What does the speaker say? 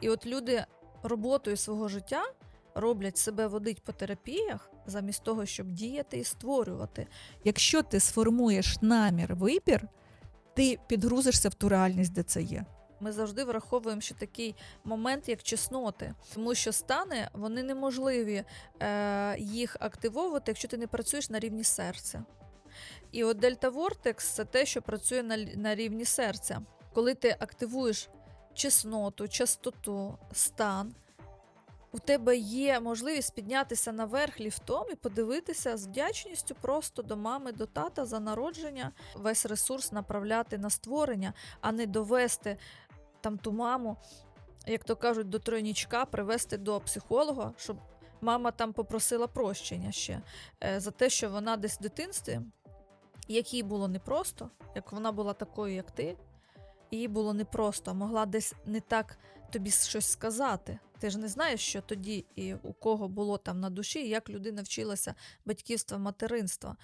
І от люди роботою свого життя роблять себе водить по терапіях, замість того, щоб діяти і створювати. Якщо ти сформуєш намір вибір, ти підгрузишся в ту реальність, де це є. Ми завжди враховуємо ще такий момент, як чесноти, тому що стани вони неможливі е, їх активовувати, якщо ти не працюєш на рівні серця. І от Дельта Вортекс це те, що працює на, на рівні серця. Коли ти активуєш чесноту, частоту, стан, у тебе є можливість піднятися наверх ліфтом і подивитися з вдячністю просто до мами, до тата за народження, весь ресурс направляти на створення, а не довести там ту маму, як то кажуть, до тройнічка привести до психолога, щоб мама там попросила прощення ще е, за те, що вона десь в дитинстві, якій було непросто, як вона була такою, як ти, їй було непросто, могла десь не так тобі щось сказати. Ти ж не знаєш, що тоді і у кого було там на душі, як людина вчилася батьківства, материнства.